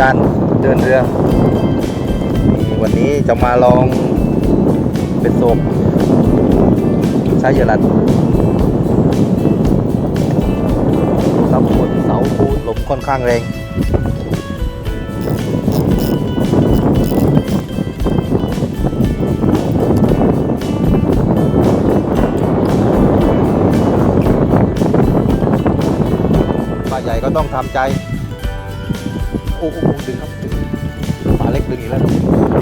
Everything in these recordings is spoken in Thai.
ยานเดินเรือ วันนี้จะมาลองเป็นโซมใช้เยอรัดทับบนเสาปูนลมค่อนข้างแรงปลาใหญ่ก็ต้องทำใจ โอ้โหดึงครับดึงปลาเล็กดึงอีก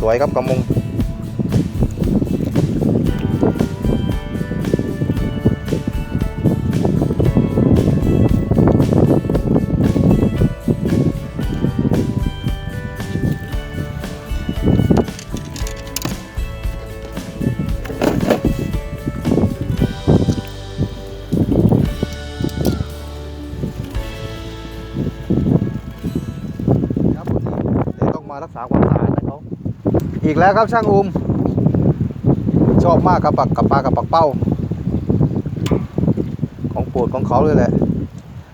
สวยๆครับกระมงรับวันนี้เดี๋ยต้องมารักษาความสะอาด อีกแล้วครับช่างอุมชอบมากกับปักกับปลากับปักเป้า ของปวดของเขาเลยแหละ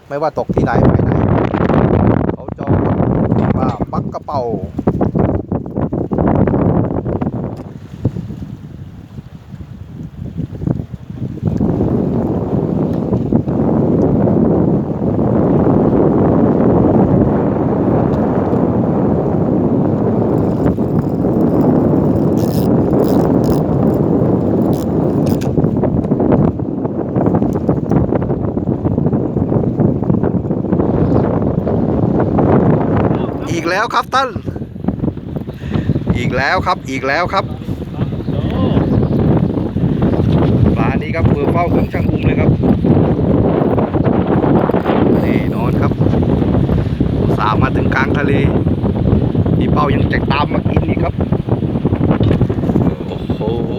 ไม่ว่าตกที่ไหนไปไหน เขาจองปลาปักกระเป๋าอีก แล้วครับท่าน อีกแล้วครับ อีกแล้วครับปลานี้ครับเฟือเฝ้าของช่างอุ้มเลยครับนี่นอนครับสาห์มาถึงกลางทะเลพี่เป้ายังจะตามมากินอีกครับ โอ้โห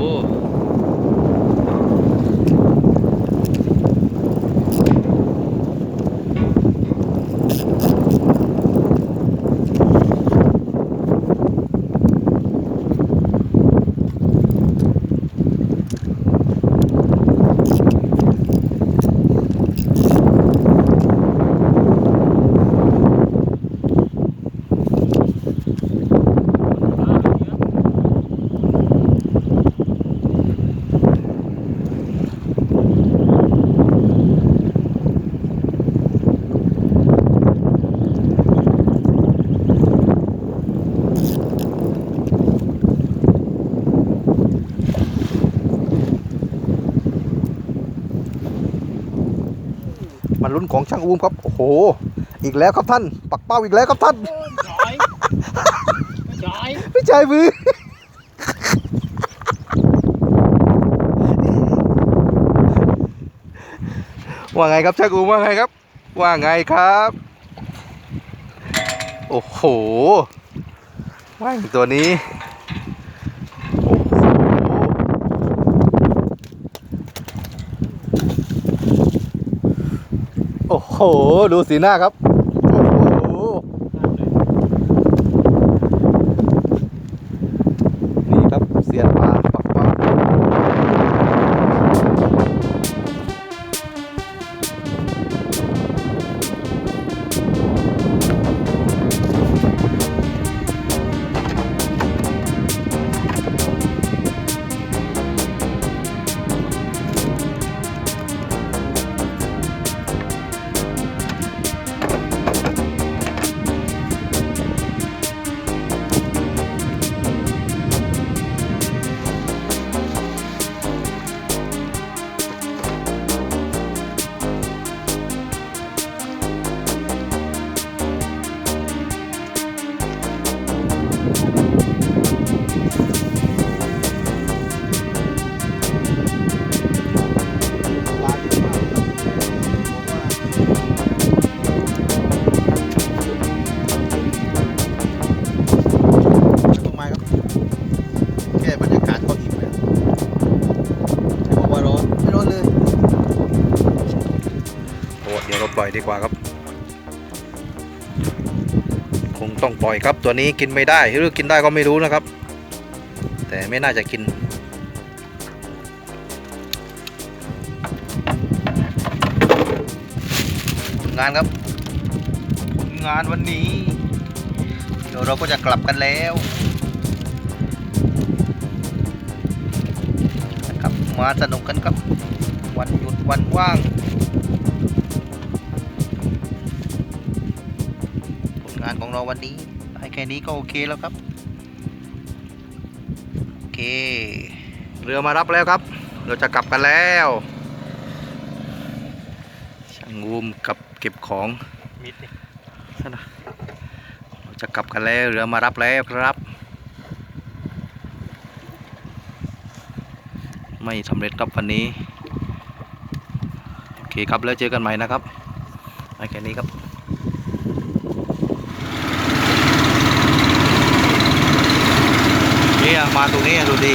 มันลุ้นของช่างอูมครับโอ้โห อีกแล้วครับท่าน ปักเป้าอีกแล้วครับท่าน Trời Trời ไม่ใช่มือว่าไงครับช่างอูมว่าไงครับ ว่าไงครับ โอ้โหว่างตัวนี้ โอ้โห โอ้โห ดูสีหน้าครับ ปล่อยดีกว่าครับ คงต้องปล่อยครับตัวนี้กินไม่ได้หรือกินได้ก็ไม่รู้นะครับ แต่ไม่น่าจะกิน งานครับ งานวันนี้ เดี๋ยวเราก็จะกลับกันแล้วนะครับมาสนุกกันครับ วันหยุดวันว่างานของเราวันนี้ได้แค่นี้ก็โอเคแล้วครับ โอเค เรือมารับแล้วครับ เราจะกลับกันแล้วช่างงูมกับเก็บของมิดนี่นั่นนะเราจะกลับกันแล้วเรือมารับแล้วครับ ไม่สำเร็จครับวันนี้โอเคครับแล้วเจอกันใหม่นะครับไปแค่นี้ครับ นี่มาตรงนี้ดูดี